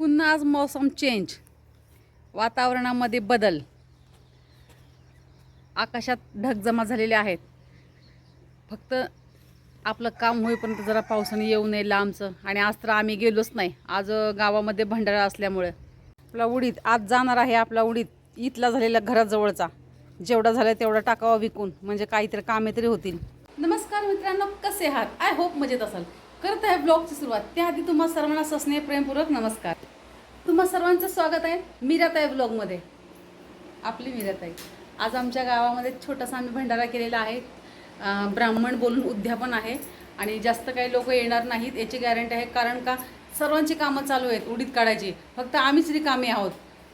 पुन्हा आज मौसम चेंज वातावरणामध्ये बदल. आकाशात ढग जमा झालेले आहेत. फक्त आपलं काम होईपर्यंत जरा पावसाने येऊ नये लांबचं. आणि आज तर आम्ही गेलोच नाही. आज गावामध्ये भंडारा असल्यामुळे. आपला उडीद आज जाणार आहे आपला उडीद. इथला झालेला घराजवळचा. जेवढा झाला तेवढा टाकावा विकून. म्हणजे काहीतरी कामे तरी होतील. नमस्कार मित्रांनो कसे आहात? आय होप मजेत असाल. करत आहे ब्लॉगची सुरुवात. त्याआधी तुम्हा सर्वांना सस्नेह प्रेमपूर्वक नमस्कार. तुम्हा सर्वांचं स्वागत आहे मीराताई ब्लॉगमध्ये. आपली मीराताई. आज आमच्या गावामध्ये छोटासा आम्ही भंडारा केलेला आहे. ब्राह्मण बोलून उद्यापन आहे आणि जास्त काही लोक येणार नाहीत याची गॅरंटी आहे. कारण का सर्वांची कामं चालू आहेत उडीत काढायची. फक्त आम्हीच रिकामी आहोत.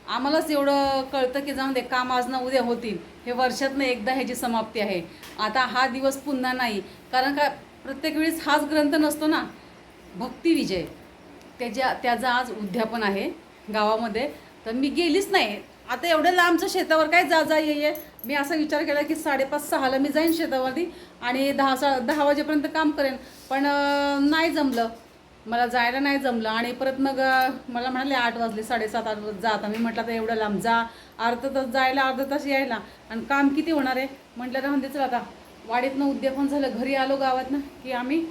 आम्हालाच एवढं कळतं की जाऊन दे काम आज ना उद्या होतील. हे वर्षातनं एकदा ह्याची समाप्ती आहे. आता हा दिवस पुन्हा नाही. कारण का प्रत्येक वेळेस हाच ग्रंथ नसतो ना. भक्ती विजय त्याच्या त्याचं आज उद्यापन आहे गावामध्ये. तर मी गेलीच नाही. आता एवढ्या लांबचं शेतावर काय जा जा ये मी असा विचार केला की साडेपाच सहाला मी जाईन शेतावरती आणि दहा सा दहा वाजेपर्यंत काम करेन. पण नाही जमलं. मला जायला नाही जमलं आणि परत मग मला म्हणाले आठ वाजले साडेसात आठ वाज जा. आता मी म्हटलं आता एवढं लांब जा. अर्धा तास जायला अर्धा तास यायला. आणि काम किती होणार आहे? म्हटलं राहून दे चला आता. वाडीतनं उद्यापन झालं घरी आलो गावातनं की आम्ही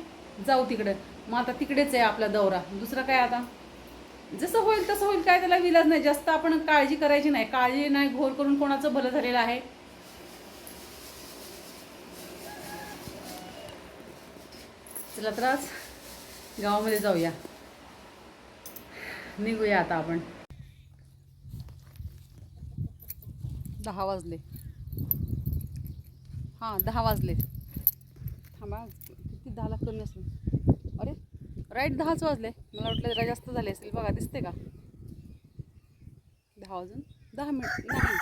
जाऊ तिकडं. मग आता तिकडेच आहे आपला दौरा. दुसरं काय आता? जसं होईल तसं होईल काय त्याला विलाज नाही. जास्त आपण काळजी करायची नाही. काळजी नाही घोर करून कोणाचं भलं झालेलं आहे. चला तर आज गावामध्ये जाऊया. निघूया आता आपण. दहा वाजले. हां दहा वाजले. थांबा किती दहाला कमी असेल? राईट दहाच वाजले. मला वाटलं जरा जास्त झाले असेल. बघा दिसते का? दहा वाजून दहा मिनिट. नाही.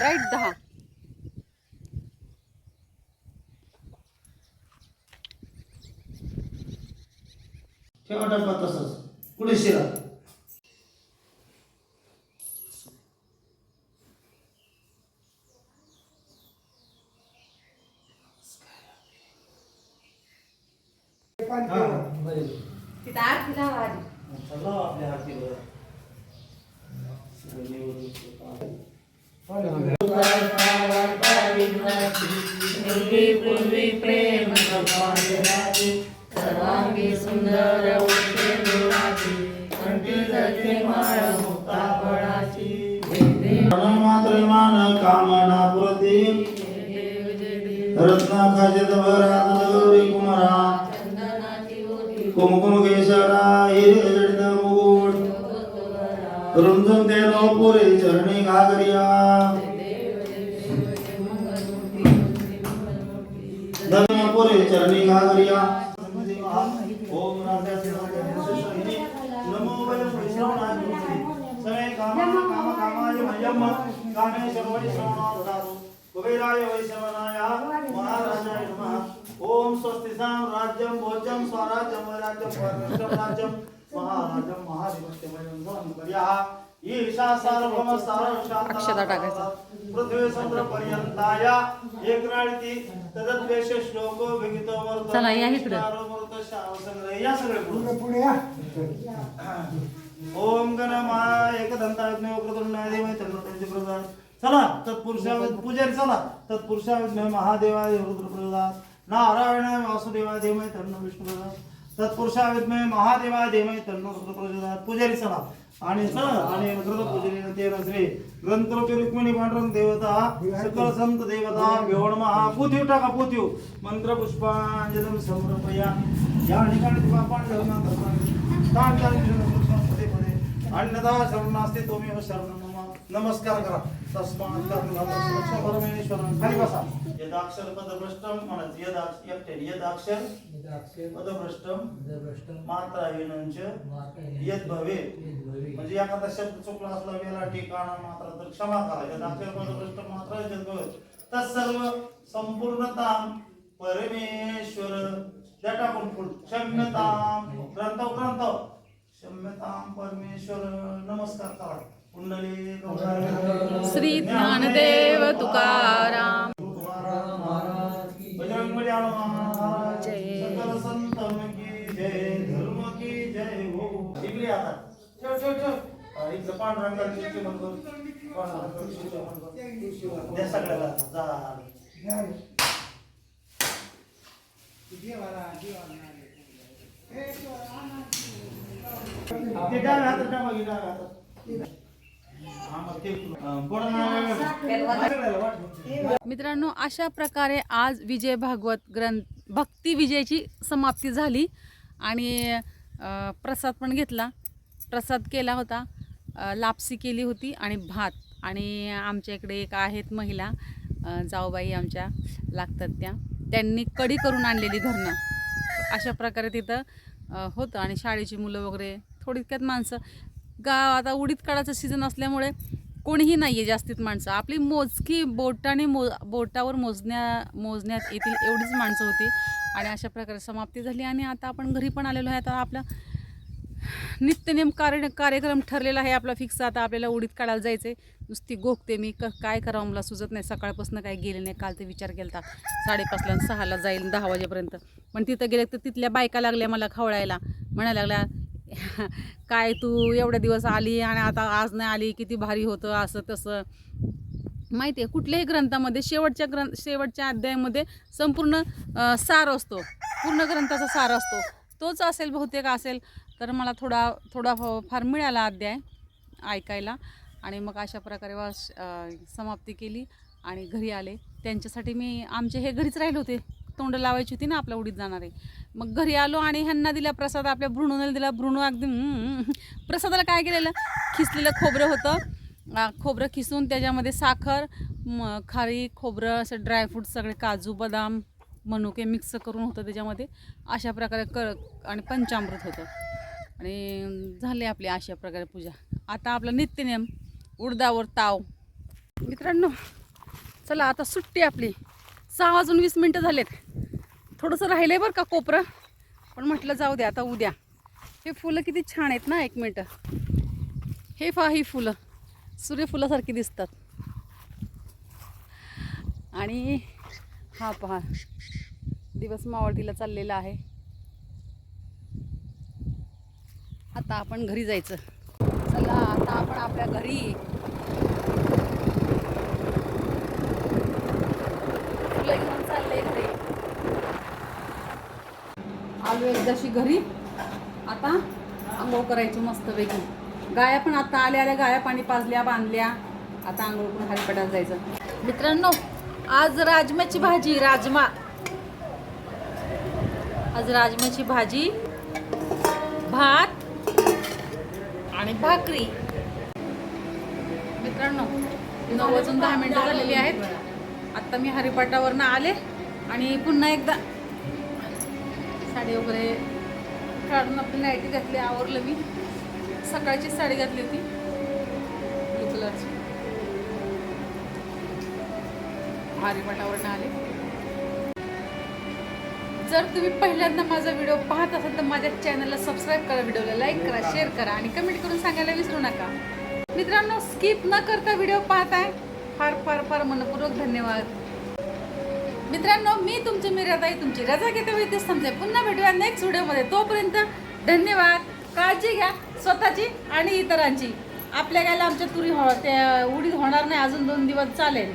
राईट दहा. ठेवा डब्बा तसंच. कुठे शिरा? सर्वांगी सुंदर मात्रमान कामना पुरती रत्ना खाजत भरात गौरी कुमारा कुमकुम केशरा रुंजून ते पुरे चरणी घागरिया धन्य पुरे चरणी घागरिया ओम नमो वयं वैष्णवाय कामाय कामे सर्वै कुबेराय वैश्रवणाय महाराजाय नमः। ओम स्वस्ति राज्यम भोजम स्वराज्यम राज्यम परमेश्वर महाराजं ईशा. पृथ्वी समुद्र पर्यंताया एकराळती तदद्वेष श्लोको विगितो वर्तो चला, या इकडं. मृत सगळे पुढे ओम चला. चला महादेवाय रुद्र प्रसाद नारायणाय वासुदेवाय देवाय तन्नो विष्णू प्रसाद तत्पुरुषा मे महादेवा देवय तन्नो रुद्र पुजारी चला। आणि स आणि ग्रंथ पुजारी ते नजरे ग्रंथरूपी रुक्मिणी पांडुरंग देवता सकल संत देवता व्यवण महा पुथ्यू टाका पुथ्यू मंत्र पुष्पांजलम समर्पया या ठिकाणी तुला पांडव अन्यथा शरणास्ते तुम्ही शरण नमस्कार करा। तस्मात् परमेश्वर यदाक्षर यदाक्ष यदाक्षर मात्रा यद म्हणजे एखादा शब्द चुकला असला वेळा ठिकाणा मात्रा तर क्षमा करा. यदाक्षर पदभ्रष्ट मात्रा यद भवे तत्सर्व संपूर्णता परमेश्वर. त्या टाकून पुढे क्षम्यताम. ग्रंथ ग्रंथ. क्षम्यताम परमेश्वर. नमस्कार करा. श्री ज्ञानदेव तुकाराम बजरंग की जय धर्म की जय सगळ्याला मित्रांनो अशा प्रकारे आज विजय भागवत ग्रंथ भक्ती विजयची समाप्ती झाली आणि प्रसाद पण घेतला. प्रसाद केला होता लापसी केली होती आणि भात. आणि आमच्या इकडे एक आहेत महिला जाऊबाई आमच्या लागतात त्या. त्यांनी कडी करून आणलेली घरनं अशा प्रकारे तिथं होतं आणि शाळेची मुलं वगैरे थोडक्यात माणसं गाव आता उडीद काळाचा सीझन असल्यामुळे कोणीही नाही आहे जास्तीत माणसं. आपली मोजकी बोटाने मो बोटावर मोजण्या मोजण्यात येतील एवढीच माणसं होती. आणि अशा प्रकारे समाप्ती झाली आणि आता आपण घरी पण आलेलो आहे. आता आपला नित्यनेम कार्य कार्यक्रम ठरलेला आहे आपला फिक्स आता आपल्याला उडीद काढायला जायचं आहे नुसती गोखते मी क काय करावं मला सुचत नाही. सकाळपासून काय गेले नाही काल ते विचार केला होता साडेपाचला सहाला जाईल दहा वाजेपर्यंत. पण तिथं गेले तर तिथल्या बायका लागल्या मला खवळायला. म्हणायला लागल्या काय तू एवढ्या दिवस आली आणि आता आज नाही आली किती भारी होतं असं तसं. माहिती आहे कुठल्याही ग्रंथामध्ये शेवटच्या ग्रंथ शेवटच्या अध्यायामध्ये संपूर्ण सार असतो. पूर्ण ग्रंथाचा सार असतो. तोच असेल बहुतेक असेल तर मला थोडा थोडा फार मिळाला अध्याय ऐकायला. आणि मग अशा प्रकारे वास समाप्ती केली आणि घरी आले. त्यांच्यासाठी मी आमचे हे घरीच राहिले होते. तोंड लावायची होती ना आपल्या उडीत जाणारे. मग घरी आलो आणि ह्यांना दिला प्रसाद आपल्या भ्रुणूला दिला. भ्रुणू अगदी प्रसादाला काय केलेलं? खिसलेलं खोबरं होतं. खोबरं खिसून त्याच्यामध्ये साखर म खारी खोबरं असं ड्रायफ्रूट सगळे काजू बदाम मनुके मिक्स करून होतं त्याच्यामध्ये. अशा प्रकारे कर आणि पंचामृत होतं. आणि झाले आपली अशा प्रकारे पूजा. आता आपला नित्यनेम उडदावर ताव. मित्रांनो चला आता सुट्टी आपली. सहा वाजून वीस मिनटं झालेत. थोडंसं राहिलं आहे बरं का कोपरं. पण म्हटलं जाऊ द्या आता उद्या. हे फुलं किती छान आहेत ना एक मिनटं. हे फा ही फुलं. सूर्यफुलासारखी दिसतात. आणि हा पहा. दिवस मावळतीला चाललेला आहे. आता आपण घरी जायचं. चला आता आपण आपल्या घरी फुलं घेऊन चालले घरी आलो घरी. आता आंघोळ करायची मस्तपैकी. गाया पण आता आल्या आल्या गाया पाणी पाजल्या बांधल्या. आता आंघोळ करून हरिपटात जायचं. मित्रांनो आज राजमाची भाजी राजमा. आज राजमाची भाजी भात आणि भाकरी. मित्रांनो नऊ वाजून दहा मिनिटं झालेली आहेत. आत्ता मी हरिपाटावरनं आले आणि पुन्हा एकदा साडी वगैरे काढून आपली नाईटी घातली आवरलं मी. सकाळची साडी घातली होती. ब्लू कलरची हरिपाटावरनं आले. जर तुम्ही पहिल्यांदा माझा व्हिडिओ पाहत असाल तर माझ्या चॅनलला सबस्क्राईब करा व्हिडिओला लाईक करा शेअर करा आणि कमेंट करून सांगायला विसरू नका. मित्रांनो स्किप न करता व्हिडिओ पाहताय. फार फार फार मनपूर्वक धन्यवाद. मित्रांनो मी तुमची मिराताई तुमची रजा घेते वेळी थांबते. पुन्हा भेटूया नेक्स्ट व्हिडिओमध्ये तोपर्यंत धन्यवाद. काळजी घ्या स्वतःची आणि इतरांची. आपल्या गायला आमच्या तुरी हो त्या उडीद होणार नाही अजून दोन दिवस चालेल.